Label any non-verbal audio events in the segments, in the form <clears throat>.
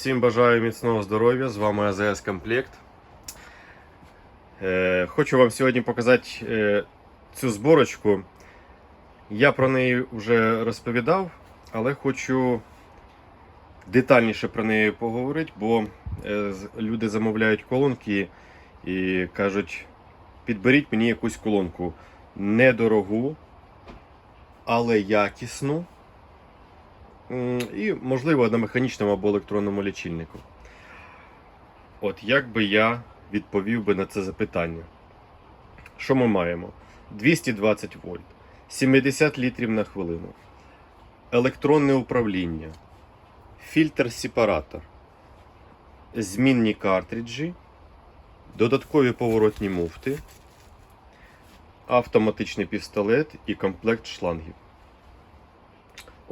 Всім бажаю міцного здоров'я. З вами АЗС Комплект. Е, хочу вам сьогодні показати е, цю зборочку. Я про неї вже розповідав, але хочу детальніше про неї поговорити, бо е, люди замовляють колонки і кажуть: підберіть мені якусь колонку недорогу, але якісну. І, можливо, на механічному або електронному лічильнику. От як би я відповів би на це запитання? Що ми маємо? 220 вольт, 70 літрів на хвилину, електронне управління, фільтр-сепаратор, змінні картриджі, додаткові поворотні муфти, автоматичний пістолет і комплект шлангів.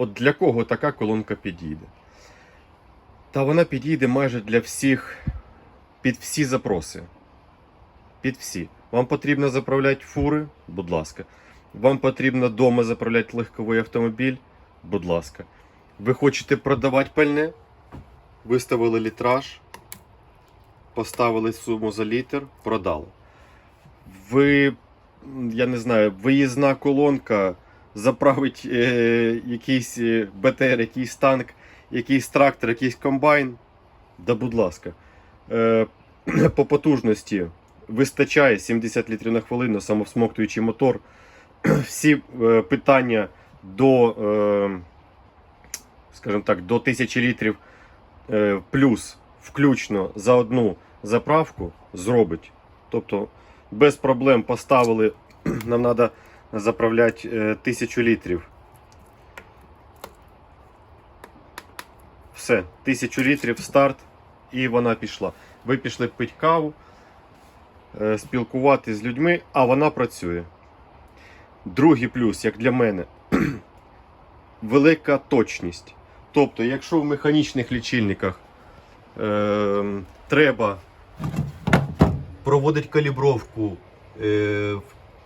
От для кого така колонка підійде? Та вона підійде майже для всіх, під всі запроси. Під всі. Вам потрібно заправляти фури, будь ласка. Вам потрібно вдома заправляти легковий автомобіль, будь ласка. Ви хочете продавати пальне? Виставили літраж, поставили суму за літр, продали. Ви, я не знаю, виїзна колонка заправить е, якийсь е, БТР, якийсь танк, якийсь трактор, якийсь комбайн. Да, будь ласка. Е, <clears throat> по потужності вистачає 70 літрів на хвилину, самосмоктуючий мотор. <clears throat> Всі е, питання до, е, скажімо так, до 1000 літрів е, плюс включно за одну заправку зробить. Тобто без проблем поставили, <clears throat> нам треба заправляти е, 1000 літрів. Все, 1000 літрів старт, і вона пішла. Ви пішли пити каву, е, спілкувати з людьми, а вона працює. Другий плюс, як для мене, <clears throat> велика точність. Тобто, якщо в механічних лічильниках е, треба проводити калібровку е,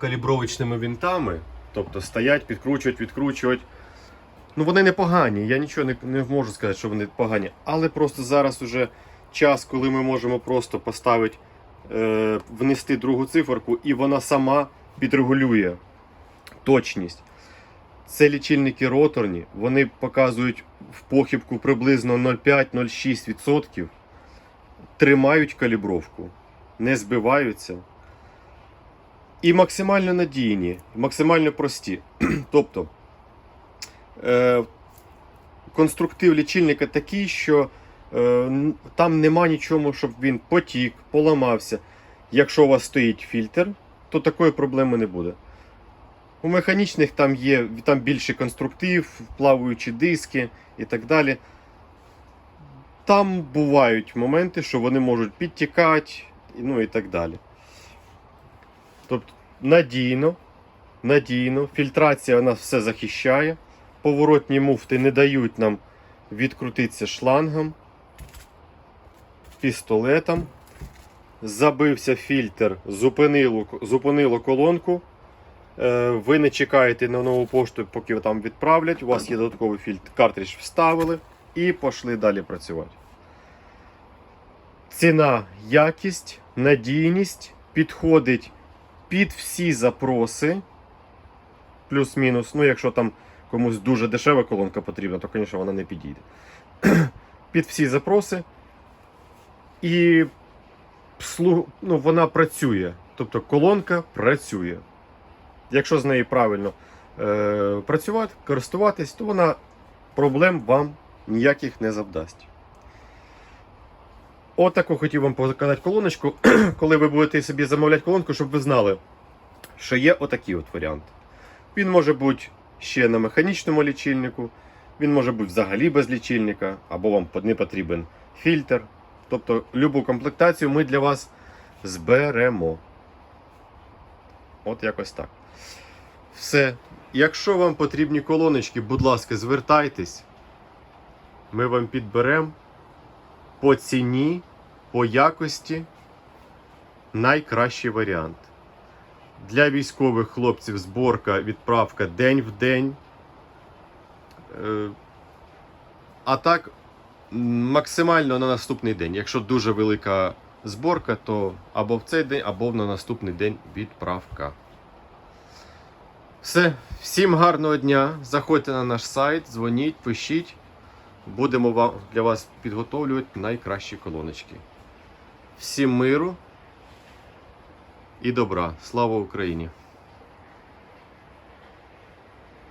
калібровочними вінтами, тобто стоять, підкручують, відкручують. Ну вони непогані, я нічого не, не можу сказати, що вони погані. Але просто зараз уже час, коли ми можемо просто поставити, е, внести другу циферку, і вона сама підрегулює точність. Це лічильники роторні, вони показують в похибку приблизно 0,5-0,6%. Тримають калібровку, не збиваються. І максимально надійні, максимально прості. <clears throat> тобто е, конструктив лічильника такий, що е, там нема нічого, щоб він потік, поламався. Якщо у вас стоїть фільтр, то такої проблеми не буде. У механічних там є там більше конструктив, плаваючі диски і так далі. Там бувають моменти, що вони можуть підтікати, ну і так далі. Тобто надійно, надійно, фільтрація вона все захищає. Поворотні муфти не дають нам відкрутитися шлангом, пістолетом. Забився фільтр, зупинило, зупинило колонку. Е, Ви не чекаєте на нову пошту, поки там відправлять. У вас є додатковий фільтр, картридж вставили і пішли далі працювати. Ціна, якість, надійність підходить під всі запроси. Плюс-мінус. Ну, якщо там комусь дуже дешева колонка потрібна, то, звісно, вона не підійде. <clears throat> Під всі запроси. І ну, вона працює. Тобто колонка працює. Якщо з нею правильно е, працювати, користуватись, то вона проблем вам ніяких не завдасть. Отаку хотів вам показати колоночку, <clears throat> коли ви будете собі замовляти колонку, щоб ви знали, що є отакий от варіант. Він може бути ще на механічному лічильнику, він може бути взагалі без лічильника, або вам не потрібен фільтр. Тобто любу комплектацію ми для вас зберемо. От якось так. Все. Якщо вам потрібні колоночки, будь ласка, звертайтесь. Ми вам підберемо по ціні, по якості найкращий варіант. Для військових хлопців зборка, відправка день в день. Е, А так, максимально на наступний день. Якщо дуже велика зборка, то або в цей день, або на наступний день відправка. Все, всім гарного дня. Заходьте на наш сайт, дзвоніть, пишіть. Будемо для вас підготовлювати найкращі колоночки. Всім миру і добра. Слава Україні!